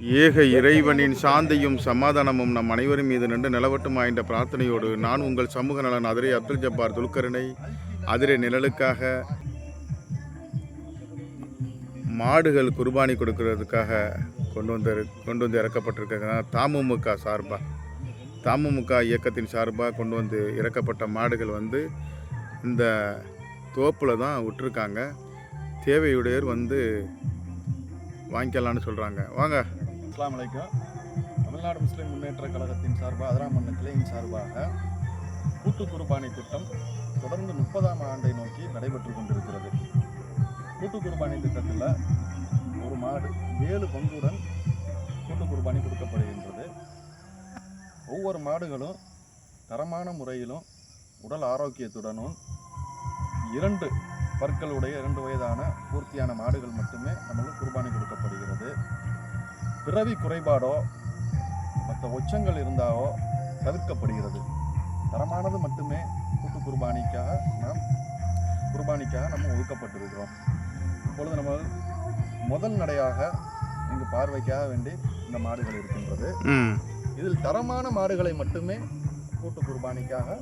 ஏக இறைவனின் சாந்தியும் சமாதானமும் நம் அனைவரும் மீது நின்று நிலவட்டும் என்ற பிரார்த்தனையோடு நான் உங்கள் சமூக நலன் அதிரை அப்துல் ஜப்பார் துல்கரனை அதிரை நிழலுக்காக மாடுகள் குர்பானி கொடுக்கறதுக்காக கொண்டு வந்து கொண்டு வந்து இறக்கப்பட்டிருக்காங்க தமுமுக சார்பாக தமுமுக இயக்கத்தின் சார்பாக கொண்டு வந்து இறக்கப்பட்ட மாடுகள் வந்து இந்த தோப்பில் தான் விட்டுருக்காங்க. தேவையுடையவர் வந்து வாங்கிக்கலான்னு சொல்கிறாங்க வாங்க. அஸ்லாம் வலைக்கம் தமிழ்நாடு முஸ்லீம் முன்னேற்ற கழகத்தின் சார்பாக அதிராமண்ண கிளையின் சார்பாக கூட்டு குர்பானி திட்டம் தொடர்ந்து முப்பதாம் ஆண்டை நோக்கி நடைபெற்று கொண்டிருக்கிறது. கூட்டு குர்பானி திட்டத்தில் ஒரு மாடு ஏழு பங்குடன் கூட்டு குர்பானி கொடுக்கப்படுகின்றது. ஒவ்வொரு மாடுகளும் தரமான முறையிலும் உடல் ஆரோக்கியத்துடனும் இரண்டு பற்களுடைய இரண்டு வயதான பூர்த்தியான மாடுகள் மட்டுமே நம்மளுக்கு குர்பானி கொடுக்கப்படுகிறது. பிறவி குறைபாடோ மற்ற ஒச்சங்கள் இருந்தாவோ தவிர்க்கப்படுகிறது. தரமானது மட்டுமே கூட்டு குர்பானிக்காக நாம் குர்பானிக்காக நம்ம ஒதுக்கப்பட்டிருக்கிறோம். இப்பொழுது நம்ம முதல் நடையாக இங்கு பார்வைக்காக வேண்டி இந்த மாடுகள் இருக்கின்றது. இதில் தரமான மாடுகளை மட்டுமே கூட்டு குர்பானிக்காக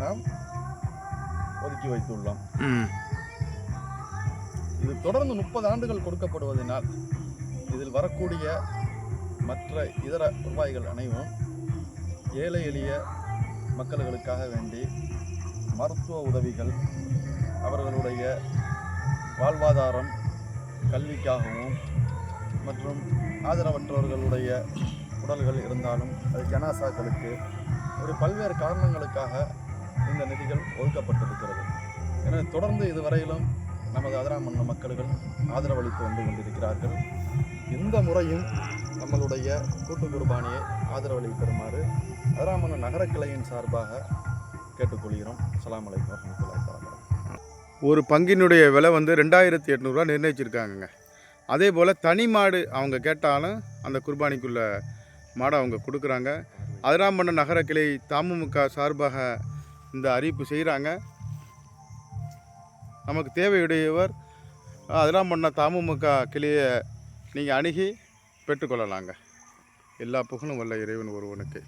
நாம் ஒதுக்கி வைத்துள்ளோம். இது தொடர்ந்து முப்பது ஆண்டுகள் கொடுக்கப்படுவதனால் இதில் வரக்கூடிய மற்ற இதர ரூபாய்கள் அனைவும் ஏழை எளிய மக்களுக்காக வேண்டி மருத்துவ உதவிகள் அவர்களுடைய வாழ்வாதாரம் கல்விக்காகவும் மற்றும் ஆதரவற்றவர்களுடைய உடல்கள் இருந்தாலும் அது ஜனாசாக்களுக்கு ஒரு பல்வேறு காரணங்களுக்காக இந்த நிதிகள் ஒதுக்கப்பட்டிருக்கிறது. எனவே தொடர்ந்து இதுவரையிலும் நமது அதிராமண்ண மக்கள்கள் ஆதரவளித்து வந்து கொண்டிருக்கிறார்கள். இந்த முறையும் நம்மளுடைய கூட்டு குர்பானியை ஆதரவளித்து தருமாறு நகரக்கிளையின் சார்பாக கேட்டுக்கொள்கிறோம். அலாம் அலைக்கும் வரஹ்மத்துல்லாஹி ஒரு பங்கினுடைய விலை வந்து ரெண்டாயிரத்தி எட்நூறுரூவா நிர்ணயிச்சிருக்காங்கங்க. அதே போல் தனி மாடு அவங்க கேட்டாலும் அந்த குர்பானிக்குள்ள மாடை அவங்க கொடுக்குறாங்க. அதிராம்பண்ண நகர கிளை தமுமுக சார்பாக இந்த அறிவிப்பு செய்கிறாங்க நமக்கு தேவையுடையவர் அதிராம்பண்ண தமுமுக கிளையை நீங்கள் அணுகி பெற்றுக்கொள்ளலாங்க. எல்லா புகழும் வல்ல இறைவன் ஒருவனுக்கு.